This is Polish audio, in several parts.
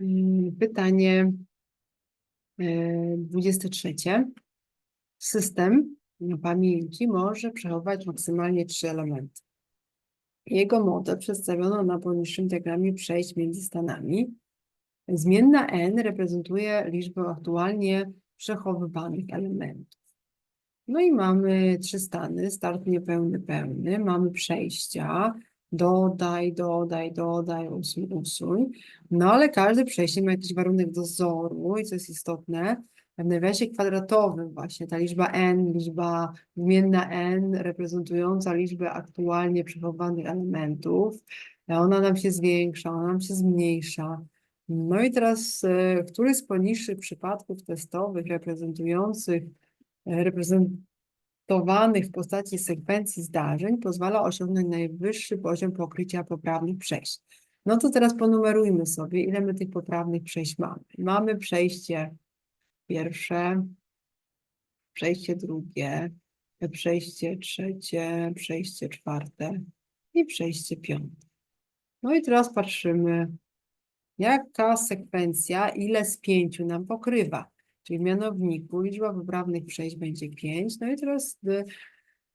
Mm, Pytanie e, 23. System na pamięci może przechować maksymalnie trzy elementy. Jego model przedstawiono na poniższym diagramie przejść między stanami. Zmienna n reprezentuje liczbę aktualnie przechowywanych elementów. No i mamy trzy stany, start niepełny, pełny, mamy przejścia, dodaj, dodaj, dodaj, usuń, usuń. No ale każde przejście ma jakiś warunek dozoru i co jest istotne, w nawiasie kwadratowym właśnie ta liczba n, liczba zmienna n reprezentująca liczbę aktualnie przechowywanych elementów, ona nam się zwiększa, ona nam się zmniejsza. No i teraz, e, który z poniższych przypadków testowych reprezentujących, e, reprezentowanych w postaci sekwencji zdarzeń pozwala osiągnąć najwyższy poziom pokrycia poprawnych przejść? No to teraz ponumerujmy sobie, ile my tych poprawnych przejść mamy. Mamy przejście pierwsze, przejście drugie, przejście trzecie, przejście czwarte i przejście piąte. No i teraz patrzymy, jaka sekwencja, ile z pięciu nam pokrywa. Czyli w mianowniku liczba poprawnych przejść będzie pięć. No i teraz y,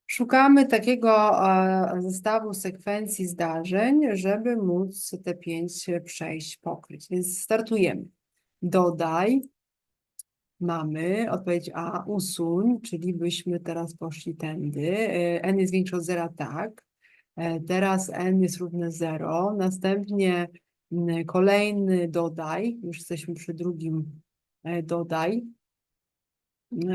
szukamy takiego e, zestawu sekwencji zdarzeń, żeby móc te pięć przejść pokryć. Więc startujemy. Dodaj, Mamy odpowiedź A, usuń, czyli byśmy teraz poszli tędy. E, N jest większe od zera, tak. E, Teraz N jest równe 0. Następnie mm, kolejny dodaj, już jesteśmy przy drugim e, dodaj. E,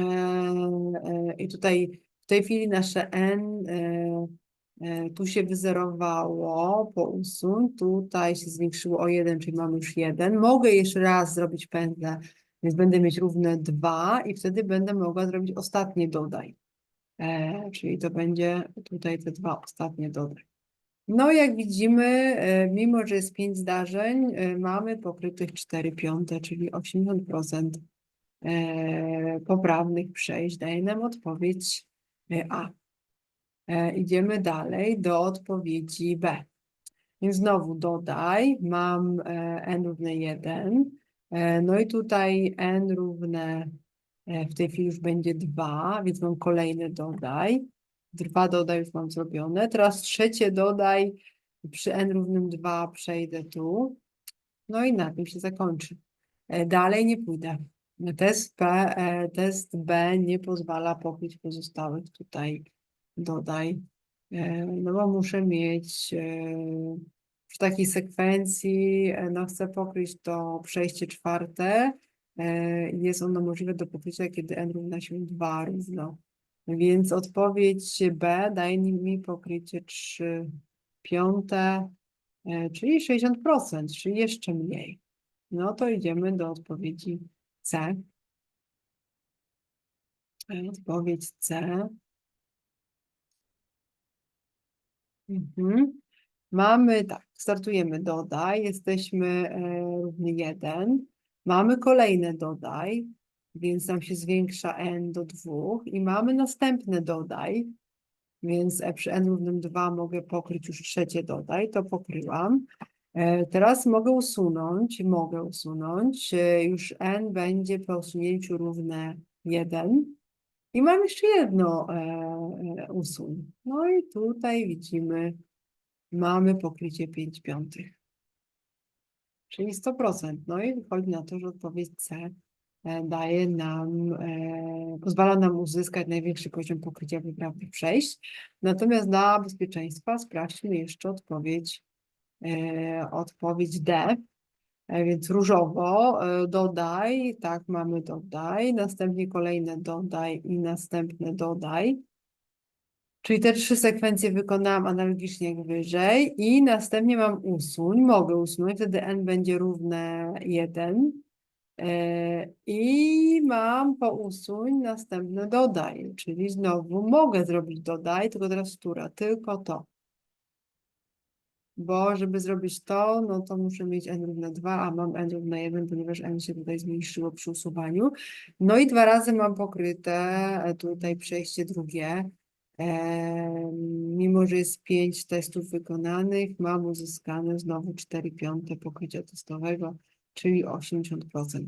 e, I tutaj w tej chwili nasze N e, e, tu się wyzerowało po usuń, tutaj się zwiększyło o 1, czyli mamy już 1. Mogę jeszcze raz zrobić pętlę więc będę mieć równe 2 i wtedy będę mogła zrobić ostatnie dodaj. E, czyli to będzie tutaj te dwa ostatnie dodaj. No jak widzimy, e, mimo że jest 5 zdarzeń, e, mamy pokrytych 4 piąte, czyli 80% e, poprawnych przejść. Daje nam odpowiedź A. Idziemy dalej do odpowiedzi B. Więc znowu dodaj, mam n równe 1. E, No i tutaj n równe, w tej chwili już będzie 2, więc mam kolejne dodaj. Dwa dodaj już mam zrobione. Teraz trzecie dodaj, przy n równym 2 przejdę tu. No i na tym się zakończy. E, Dalej nie pójdę. Test B, e, test B nie pozwala pokryć pozostałych tutaj dodaj. E, No bo muszę mieć w takiej sekwencji, no chcę pokryć to przejście czwarte. Jest ono możliwe do pokrycia, kiedy n równa się 2 równo. Więc odpowiedź B daje mi pokrycie 3 piąte, e, czyli 60%, czyli jeszcze mniej. No to idziemy do odpowiedzi C. E, Odpowiedź C. Mhm. Mamy tak, startujemy dodaj, jesteśmy e, równy 1. Mamy kolejne dodaj, więc nam się zwiększa n do 2 i mamy następne dodaj, więc e, przy n równym 2 mogę pokryć już trzecie dodaj, to pokryłam. E, Teraz mogę usunąć, mogę usunąć, e, już n będzie po usunięciu równe 1. I mam jeszcze jedno usuń. No i tutaj widzimy, mamy pokrycie 5 piątych. Czyli 100%. No i wychodzi na to, że odpowiedź C daje nam, e, pozwala nam uzyskać największy poziom pokrycia wyprawnych przejść. Natomiast dla bezpieczeństwa sprawdźmy jeszcze odpowiedź, e, odpowiedź D. E, Więc różowo e, dodaj, tak mamy dodaj, następnie kolejne dodaj i następne dodaj. Czyli te trzy sekwencje wykonałam analogicznie jak wyżej i następnie mam usuń, mogę usunąć, wtedy n będzie równe 1 i mam po usuń następne dodaj, czyli znowu mogę zrobić dodaj, tylko teraz która, tylko to. Bo żeby zrobić to, no to muszę mieć n równe 2, a mam n równe 1, ponieważ n się tutaj zmniejszyło przy usuwaniu. No i dwa razy mam pokryte e, tutaj przejście drugie. Em, Mimo, że jest 5 testów wykonanych, mam uzyskane znowu 4 piąte pokrycia testowego, czyli 80%.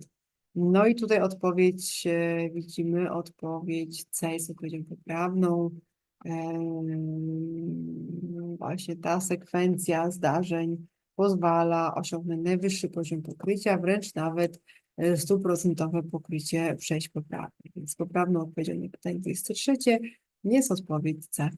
No i tutaj odpowiedź, e, widzimy, odpowiedź C jest odpowiedzią poprawną. Em, Właśnie ta sekwencja zdarzeń pozwala osiągnąć najwyższy poziom pokrycia, wręcz nawet e, stuprocentowe pokrycie przejść poprawnych. Więc poprawną odpowiedzią na pytanie 23 jest odpowiedź C.